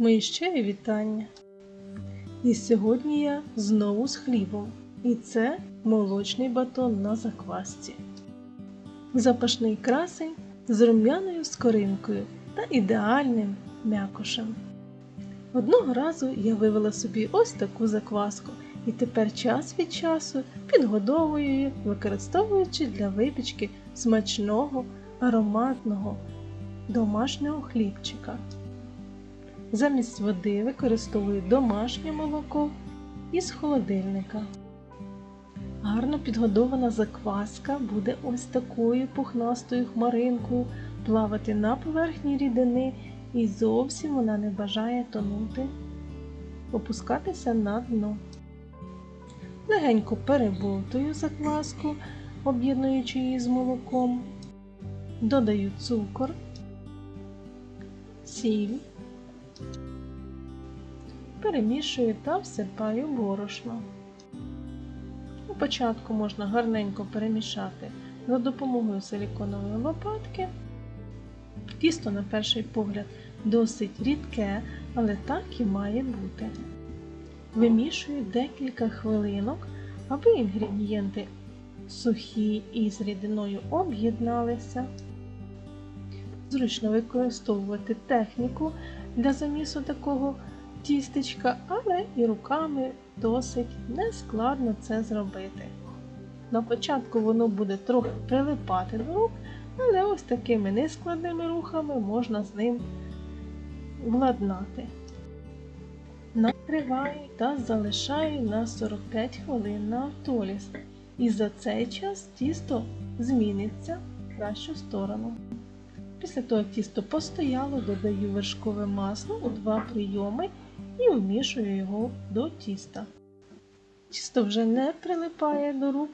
Мої щирі вітання. І сьогодні я знову з хлібом. І це молочний батон на заквасці. Запашний красень з рум'яною скоринкою та ідеальним м'якошем. Одного разу я вивела собі ось таку закваску, і тепер час від часу підгодовую її, використовуючи для випічки смачного, ароматного домашнього хлібчика. Замість води використовую домашнє молоко із холодильника. Гарно підгодована закваска буде ось такою пухнастою хмаринкою плавати на поверхні рідини і зовсім вона не бажає тонути, опускатися на дно. Легенько перебовтую закваску, об'єднуючи її з молоком. Додаю цукор, сіль, перемішую та всипаю борошно. Спочатку можна гарненько перемішати за допомогою силіконової лопатки. Тісто, на перший погляд, досить рідке, але так і має бути. Вимішую декілька хвилинок, аби інгредієнти сухі і з рідиною об'єдналися. Зручно використовувати техніку для замісу такого тістечка, але і руками досить нескладно це зробити. На початку воно буде трохи прилипати до рук, але ось такими нескладними рухами можна з ним владнати. Накриваю та залишаю на 45 хвилин на автоліс. І за цей час тісто зміниться в кращу сторону. Після того, тісто постояло, додаю вершкове масло у два прийоми і вмішую його до тіста. Тісто вже не прилипає до рук,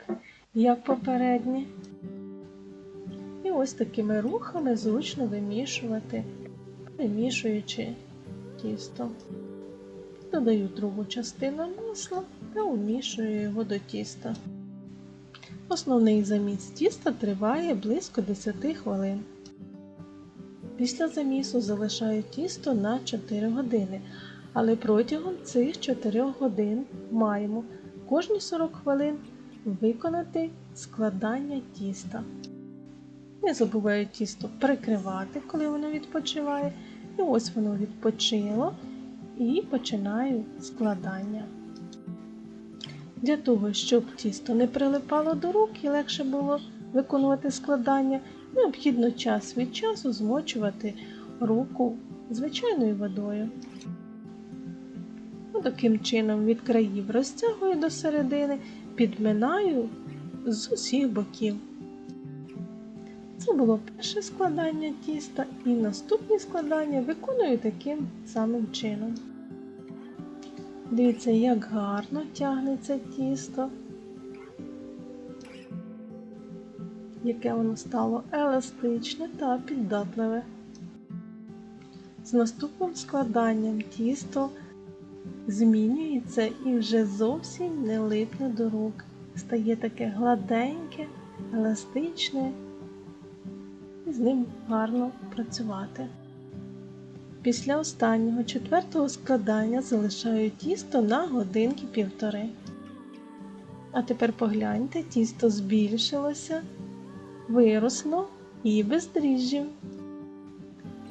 як попереднє. І ось такими рухами зручно вимішувати, перемішуючи тісто. Додаю другу частину масла та вмішую його до тіста. Основний заміс тіста триває близько 10 хвилин. Після замісу залишаю тісто на 4 години, але протягом цих 4 годин маємо кожні 40 хвилин виконати складання тіста. Не забуваю тісто прикривати, коли воно відпочиває. І ось воно відпочило і починаю складання. Для того, щоб тісто не прилипало до рук і легше було виконувати складання, необхідно час від часу змочувати руку звичайною водою. Ну, Таким чином від країв розтягую до середини, підминаю з усіх боків. Це було перше складання тіста, і наступні складання виконую таким самим чином. Дивіться, як гарно тягнеться тісто, яке воно стало еластичне та піддатливе. З наступним складанням тісто змінюється і вже зовсім не липне до рук. Стає таке гладеньке, еластичне, і з ним гарно працювати. Після останнього четвертого складання залишаю тісто на годинки півтори. А тепер погляньте, тісто збільшилося, виросло і без дріжджів.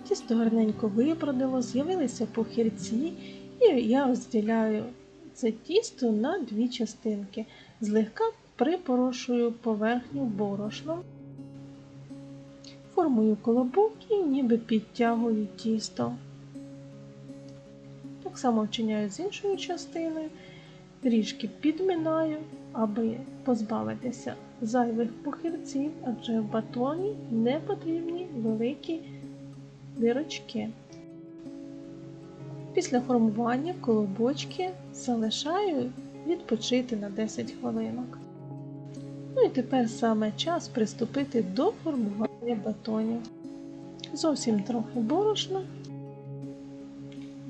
Тісто гарненько випродило, з'явилися похірці, і я розділяю це тісто на дві частинки, злегка припорошую поверхню борошном, формую колобок і ніби підтягую тісто. Так само вчиняю з іншою частиною, трішки підминаю, аби позбавитися зайвих похирців, адже в батоні не потрібні великі дирочки. Після формування колобочки залишаю відпочити на 10 хвилинок. Ну і тепер саме час приступити до формування батонів. Зовсім трохи борошна.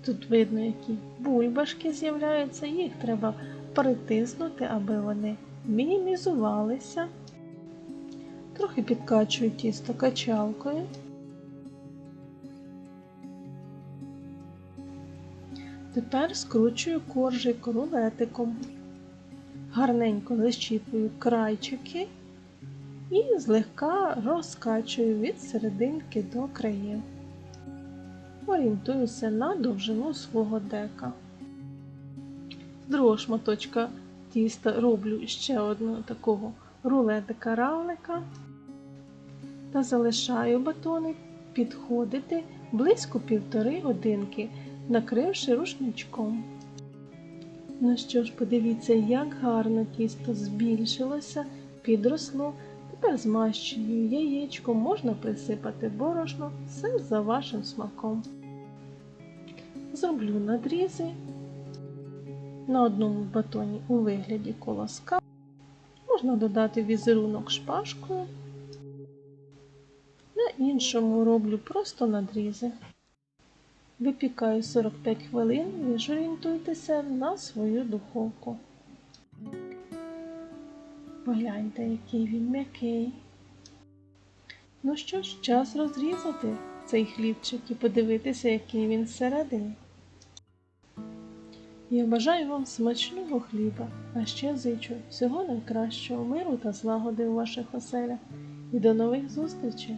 Тут видно, які бульбашки з'являються, їх треба притиснути, аби вони мінімізувалися. Трохи підкачую тісто качалкою. Тепер скручую коржик рулетиком. Гарненько защіпую крайчики і злегка розкачую від серединки до країв. Орієнтуюся на довжину свого дека. З другого шматочка тіста роблю ще одного такого рулетика равлика та залишаю батони підходити близько півтори годинки, накривши рушничком. Ну що ж, подивіться, як гарно тісто збільшилося, підросло. Тепер змащую яєчком, можна присипати борошно, все за вашим смаком. Зроблю надрізи на одному батоні у вигляді колоска. Можна додати візерунок шпажкою. На іншому роблю просто надрізи. Випікаю 45 хвилин, ви ж орієнтуйтеся на свою духовку. Погляньте, який він м'який. Ну що ж, час розрізати цей хлібчик і подивитися, який він всередині. Я бажаю вам смачного хліба, а ще зичу всього найкращого миру та злагоди у ваших оселях. І до нових зустрічей!